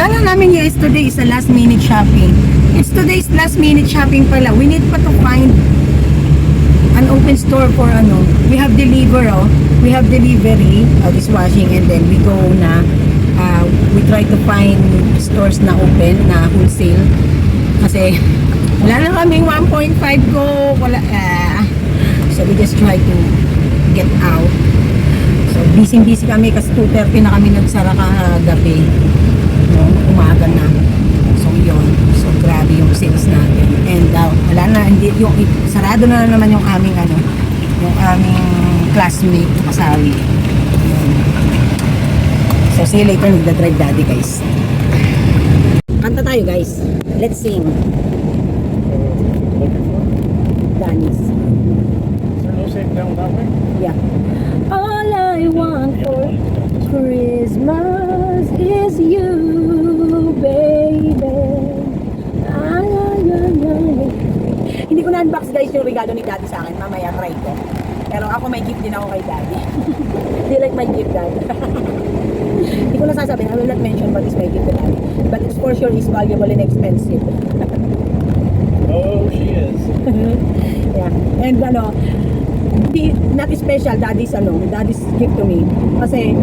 Kala namin guys, today is a last minute shopping. It's today's last minute shopping pala. We need pa to find an open store for ano. We have deliver oh. We have delivery, uh, dishwashing and then we go na uh, we try to find stores na open na wholesale kasi wala na kaming 1.5 ko wala ah. so we just try to get out so busy busy kami kasi 2.30 na kami nagsara kagabi no, umaga na. So yun. So grabe yung sales natin. And uh, wala na. Hindi yung sarado na naman yung aming ano yung aming classmate Yun. so see you later. Nagda-drive daddy guys. Kanta tayo guys. Let's sing. Danis. Safe down that way? Yeah. All I want for Christmas is you, Hindi ko na-unbox guys yung regalo ni daddy sa akin. Mamaya try ko. Pero ako may gift din ako kay daddy. Do you like my gift, dad? Hindi ko na sasabihin. I will not mention what is my gift to daddy. But it's for sure is valuable and expensive. Oh, she is. Yeah. And ano, di, not special, daddy's ano, daddy's gift to me. Kasi,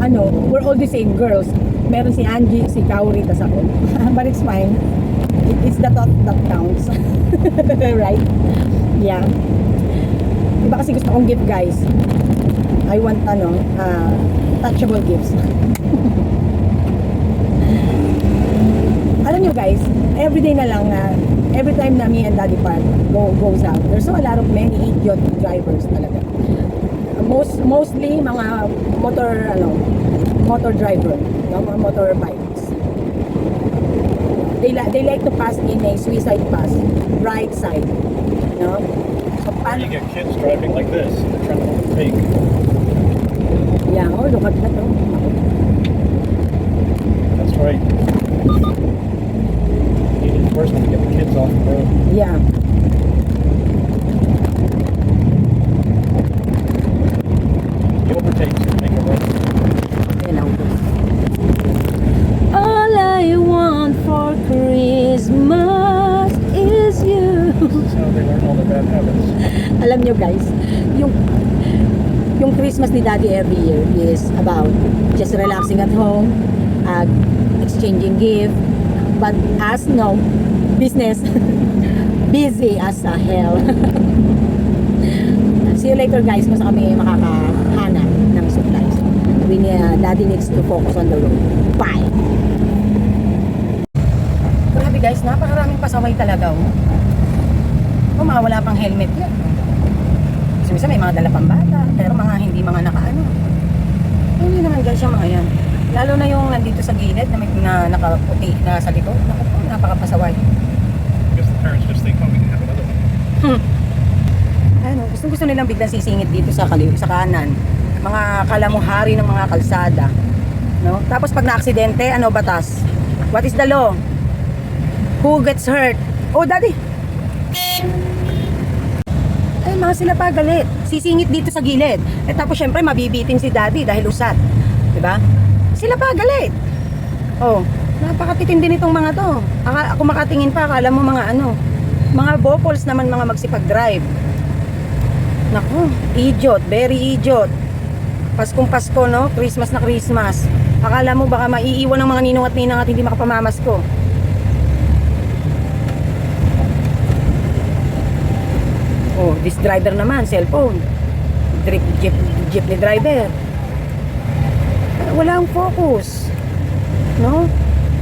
ano, we're all the same girls. Meron si Angie, si Kauri, tas ako. But it's fine. It, it's the thought that counts. right? Yeah. Iba kasi gusto kong gift, guys. I want, ano, uh, touchable gifts. Alam nyo guys, everyday na lang na every time na me and Daddy Park go, goes out, there's so a lot of many idiot drivers talaga. Most, mostly mga motor, ano, motor driver, no? mga motorbikes. They, li- they like to pass in a suicide pass, right side. No? So, Or paano? you get kids driving like this. They're trying to overtake. Yeah, oh, look at that. Oh. That's right. Need enforcement to get the kids off the road. Yeah. Guys, yung yung Christmas ni Daddy every year is about just relaxing at home, uh, exchanging gift, but as no business, busy as a hell. See you later guys kung saan kami makakahanap ng supplies. We need, uh, Daddy needs to focus on the road. Bye! Grabe guys, napakaraming pasaway talaga oh. Oh, mga wala pang helmet yan. Kasi minsan may mga dala pang bata, pero mga hindi mga nakaano. Hindi naman guys yung mga yan. Lalo na yung nandito sa gilid na may na, nakaputi na sa likod. Naku napakapasaway. Guess the parents just think, oh, we can have another one. Ano, gusto gusto nilang biglang sisingit dito sa kaliw, sa kanan. Mga kalamuhari ng mga kalsada. No? Tapos pag na-aksidente, ano batas? What is the law? Who gets hurt? Oh, daddy! Mga sila pa. Sisingit dito sa gilid. Eh tapos syempre mabibitin si daddy dahil usat. ba? Sila pa galit. Oh, napakatitindi nitong mga to. Aka, ako makatingin pa, akala mo mga ano, mga vocals naman mga magsipag-drive. Naku, idiot, very idiot. Paskong Pasko, no? Christmas na Christmas. Akala mo baka maiiwan ng mga ninong at ninang at hindi makapamamasko. Oh, this driver naman, cellphone. Drip, jeep, jeepney driver. Wala ang focus. No?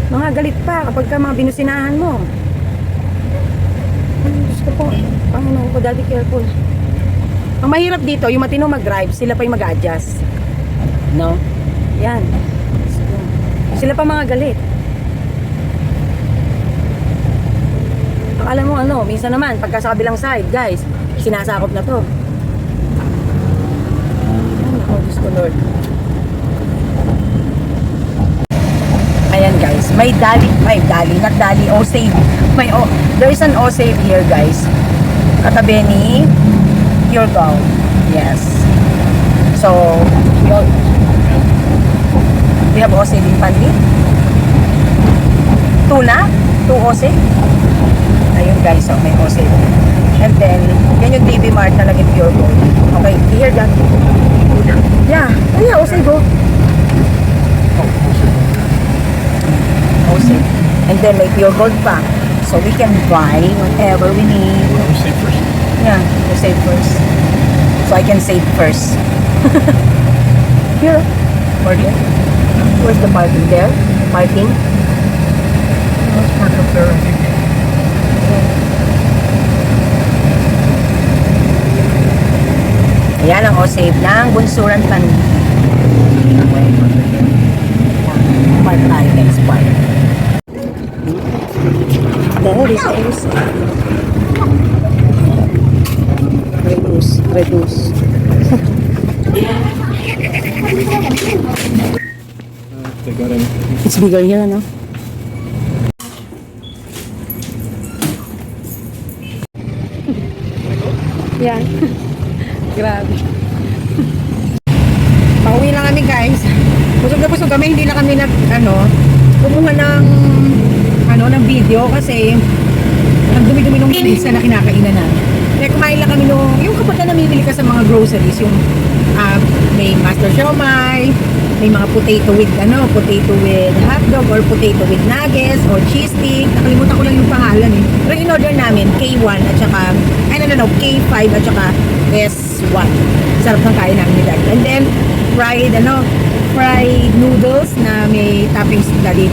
Mga galit pa kapag ka mga binusinahan mo. Diyos ko po. Panginoon ko, daddy careful. Ang mahirap dito, yung matino mag-drive, sila pa yung mag-adjust. No? Yan. Sila pa mga galit. Akala mo ano, minsan naman, pagka sa kabilang side, guys, sinasakop na to. Ay, oh, Diyos ko, Lord. Ayan guys, may dali, may dali, not dali, o save. May o, there is an o save here guys. Katabi ni Pure Gold. Yes. So, all, we have o save in Panli. Tuna, 2 ose. Ayun guys, so may ose. And then, yan yung DB Mart naging pure gold. Okay, here that. Yeah, oh yeah, ose go. Ose. And then may pure gold pa. So we can buy whatever we need. See first. Yeah, you save first. So I can save first. Here, parking. Where's the parking there? Parking. Let's park up there. I think. Ayan ang o-save ng Bunsuran Pan. Park tayo guys, park. There is also. Reduce, reduce. It's bigger here, no? Yan. Grabe. Pauwi na kami guys. Busog na busog kami, hindi na kami nag, ano, kumuha ng, ano, ng video kasi ang dumi-dumi nung pizza na kinakainan na. Kaya kumain lang kami nung, yung kapag na namimili ka sa mga groceries, yung ah, may master siomai, may mga potato with, ano, potato with hotdog or potato with nuggets or cheese stick. Nakalimutan ko lang yung pangalan eh. Pero in-order namin, K1 at saka, ay no, no, K5 at saka S1. Sarap ng kain namin ni. And then, fried, ano, fried noodles na may toppings Daddy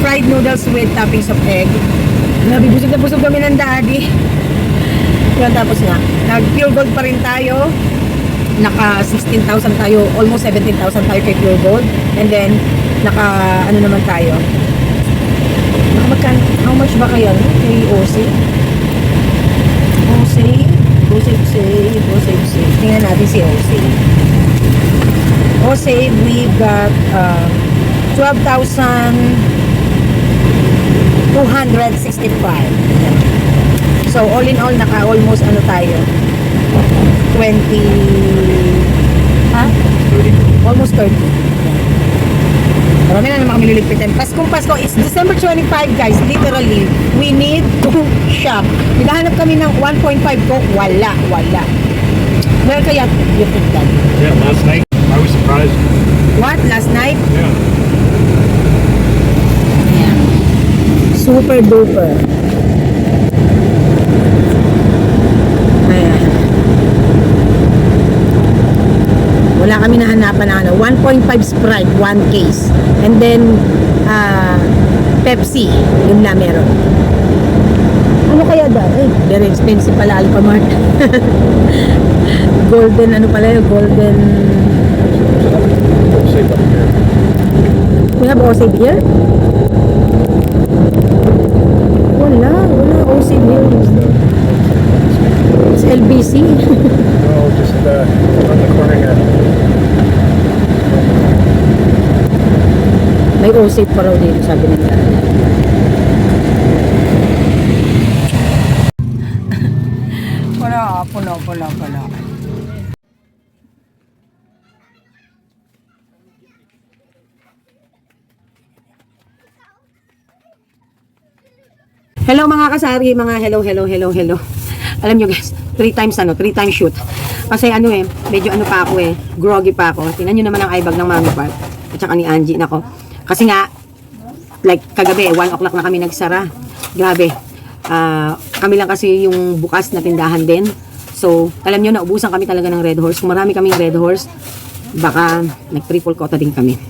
fried noodles with toppings of egg. Grabe, busog na busog kami ng daddy. Yun, tapos nga, nag-pure gold pa rin tayo. Naka 16,000 tayo, almost 17,000 tayo kay pure gold. And then, naka, ano naman tayo. Magkan, how much ba kaya no? kay OC? OC? OC, OC, OC, OC. Tingnan natin si OC. OC, we got uh, 12,000 265. So, all in all, naka almost ano tayo? 20... Ha? Almost 30. Marami na naman kami liligpitin. Paskong Pasko is December 25, guys. Literally, we need to shop. Naghahanap kami ng 1.5 ko. Wala, wala. Where kaya you think that? Yeah, last night I was surprised. What? Last night? Yeah. Super duper. Ayan. Wala kami nahanapan na ano. 1.5 Sprite, 1 case. And then, ah, Pepsi. Yun na meron. Ano kaya da? Eh, very expensive pala Alphamart. golden, ano pala yun? Golden... We have OSAB here? Wala, wala OSAB here. It's LBC. Just uh, on the corner here. May OSAB pa raw dito, sabi nila. Wala, puno, puno, puno. Hello mga kasari, mga hello, hello, hello, hello. Alam nyo guys, three times ano, three times shoot. Kasi ano eh, medyo ano pa ako eh, groggy pa ako. Tingnan nyo naman ang eyebag ng Mami Park. At saka ni Angie, nako. Kasi nga, like kagabi, 1 o'clock na kami nagsara. Grabe. Ah, kami lang kasi yung bukas na tindahan din. So, alam nyo, naubusan kami talaga ng Red Horse. Kung marami kaming Red Horse, baka nag-triple quota din kami.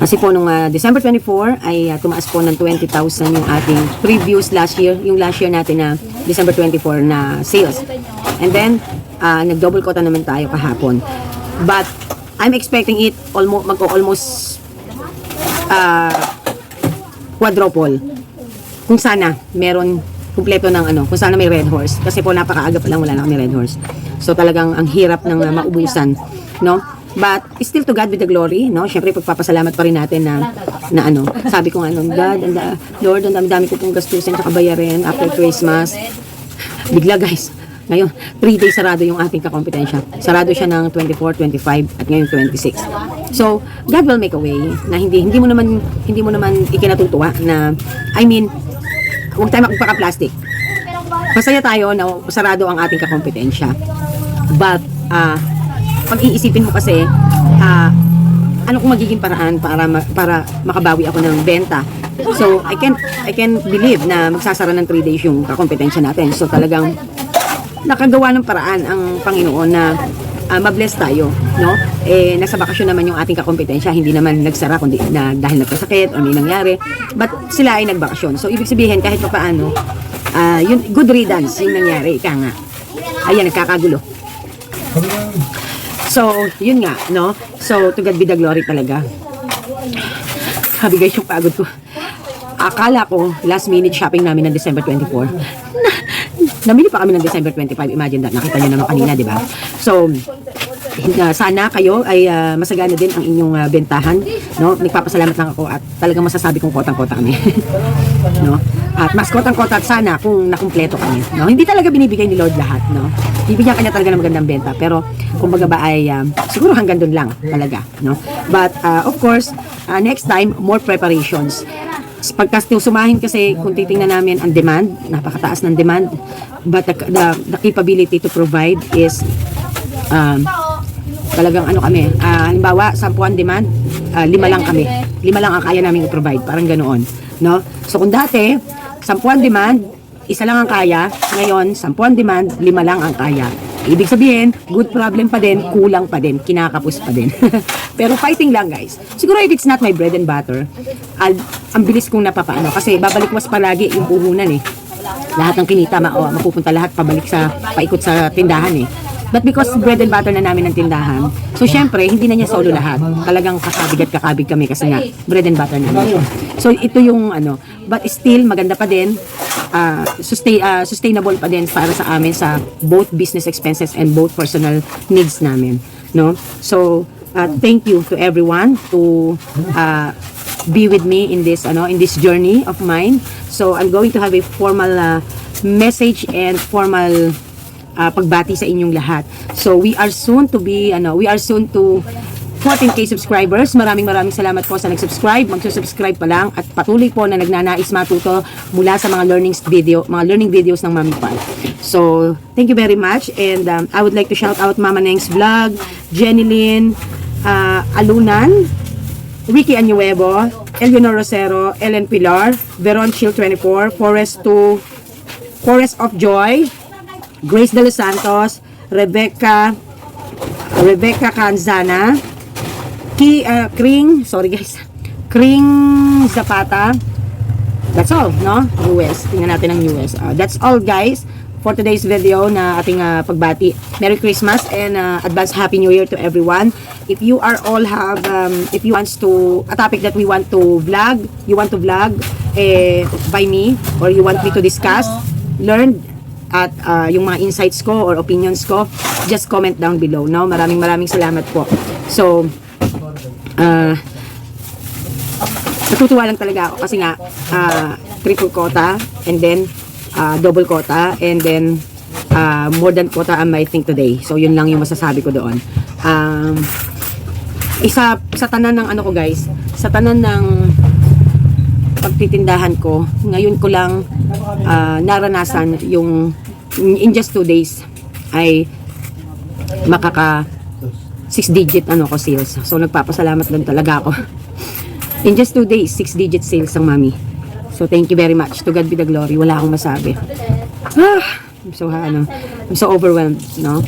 Kasi po nung ah, December 24 ay ah, tumaas po ng 20,000 yung ating previous last year, yung last year natin na December 24 na sales. And then, ah, nag-double quota naman tayo kahapon. But, I'm expecting it almost, mag-almost uh, quadruple. Kung sana, meron kumpleto ng ano, kung sana may red horse. Kasi po napakaaga pa lang wala na kami red horse. So talagang ang hirap ng uh, maubusan, no? But still to God be the glory, no? Syempre pagpapasalamat pa rin natin na na ano, sabi ko nga ano, God, and Lord, ang dami-dami ko pong gastusin sa bayarin after Christmas. Bigla guys, Ngayon, 3 days sarado yung ating kakompetensya. Sarado siya ng 24, 25 at ngayon 26. So, God will make a way na hindi hindi mo naman hindi mo naman ikinatutuwa na I mean, huwag tayo magpaka-plastic. Masaya tayo na sarado ang ating kakompetensya. But, ah, pag iisipin mo kasi, ah, ano kung magiging paraan para para makabawi ako ng benta. So, I can I can believe na magsasara ng 3 days yung kakompetensya natin. So, talagang nakagawa ng paraan ang Panginoon na ah, mabless tayo, no? Eh nasa bakasyon naman yung ating kakompetensya, hindi naman nagsara kundi na dahil nagkasakit o may nangyari. But sila ay nagbakasyon. So ibig sabihin kahit papaano, ah yun good riddance yung nangyari, ika nga. Ayan nagkakagulo. So, yun nga, no? So, to God be the glory talaga. Sabi guys, yung pagod ko. Akala ko, last minute shopping namin ng December 24. Na, namili pa kami ng December 25. Imagine that. Nakita nyo naman kanina, di ba? So, uh, sana kayo ay uh, masagana din ang inyong uh, bentahan. No? Nagpapasalamat lang ako at talagang masasabi kong kotang-kota kami. no? At mas kotang-kota sana kung nakumpleto kami. No? Hindi talaga binibigay ni Lord lahat. No? Bibigyan kanya talaga ng magandang benta. Pero kumbaga ba ay um, siguro hanggang doon lang talaga. No? But uh, of course, uh, next time, more preparations. Pagkas sumahin kasi kung titingnan namin ang demand, napakataas ng demand, but the, the, the capability to provide is um, talagang ano kami, ah, halimbawa, sampuan demand, ah, lima lang kami. Lima lang ang kaya namin i-provide, parang ganoon. No? So kung dati, sampuan demand, isa lang ang kaya, ngayon, sampuan demand, lima lang ang kaya. Ibig sabihin, good problem pa din, kulang pa din, kinakapos pa din. Pero fighting lang guys. Siguro if it's not my bread and butter, al ang bilis kong napapaano. Kasi babalik was palagi yung puhunan eh lahat ng kinita ma o, mapupunta lahat pabalik sa paikot sa tindahan eh. But because bread and butter na namin ng tindahan, so syempre, hindi na niya solo lahat. Talagang kakabig at kakabig kami kasi nga, bread and butter namin. So ito yung ano, but still, maganda pa din, ah, sustain, ah, sustainable pa din para sa amin sa both business expenses and both personal needs namin. No? So, ah, thank you to everyone to ah, be with me in this ano in this journey of mine so I'm going to have a formal uh, message and formal uh, pagbati sa inyong lahat so we are soon to be ano we are soon to 14k subscribers. Maraming maraming salamat po sa nag-subscribe. Magsusubscribe pa lang at patuloy po na nagnanais matuto mula sa mga learnings video, mga learning videos ng Mami Pal. So, thank you very much and um, I would like to shout out Mama Neng's vlog, Jenny Lynn, uh, Alunan, Ricky Anuevo, Eleanor Rosero, Ellen Pilar, Veron Chill 24, Forest 2, Forest of Joy, Grace De Los Santos, Rebecca, Rebecca Canzana, Ki, uh, Kring, sorry guys, Kring Zapata, that's all, no? US, tingnan natin ang US. Uh, that's all guys for today's video na ating uh, pagbati. Merry Christmas and uh, advance Happy New Year to everyone. If you are all have, um, if you want to, a topic that we want to vlog, you want to vlog eh, by me or you want me to discuss, learn at uh, yung mga insights ko or opinions ko, just comment down below. No? Maraming maraming salamat po. So, uh, natutuwa lang talaga ako kasi nga uh, triple quota and then uh, double quota and then uh, more than quota am I think today. So yun lang yung masasabi ko doon. Um, isa sa tanan ng ano ko guys, sa tanan ng pagtitindahan ko, ngayon ko lang uh, naranasan yung in just two days ay makaka 6 digit ano ko sales. So nagpapasalamat lang talaga ako. In just 2 days, 6 digit sales ang mami. So thank you very much. To God be the glory. Wala akong masabi. Ah, I'm so ano, I'm so overwhelmed, no?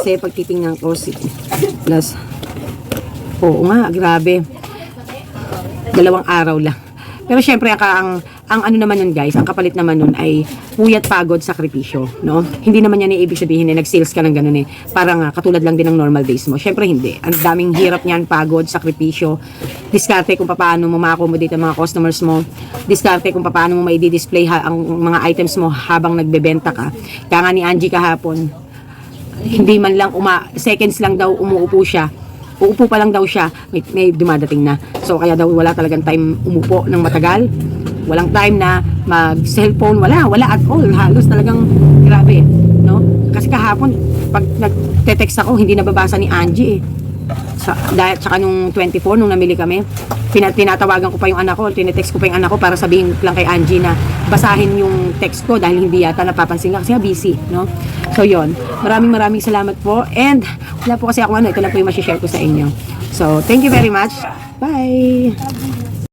Kasi pag titingnan ko si plus Oo nga, grabe. Dalawang araw lang. Pero syempre ang, ang ang ano naman yun guys, ang kapalit naman nun ay puyat pagod sakripisyo, no? Hindi naman yan ibig sabihin na nag-sales ka ng ganun eh. Parang ah, katulad lang din ng normal days mo. Syempre hindi. Ang daming hirap niyan, pagod, sakripisyo. Diskarte kung paano mo ma-accommodate ang mga customers mo. Diskarte kung paano mo ma-display ang mga items mo habang nagbebenta ka. Kaya nga ni Angie kahapon, hindi man lang uma seconds lang daw umuupo siya uupo pa lang daw siya. May, may dumadating na. So kaya daw wala talagang time umupo ng matagal. Walang time na mag cellphone wala wala at all. Halos talagang grabe no? Kasi kahapon, pag nagte-text ako, hindi nababasa ni Angie eh. Sa, dahil, tsaka nung 24, nung namili kami, tinatawagan ko pa yung anak ko, tinetext ko pa yung anak ko para sabihin lang kay Angie na basahin yung text ko dahil hindi yata napapansin lang kasi nga busy, no? So, yon Maraming maraming salamat po. And, wala po kasi ako ano, ito lang po yung masishare ko sa inyo. So, thank you very much. Bye!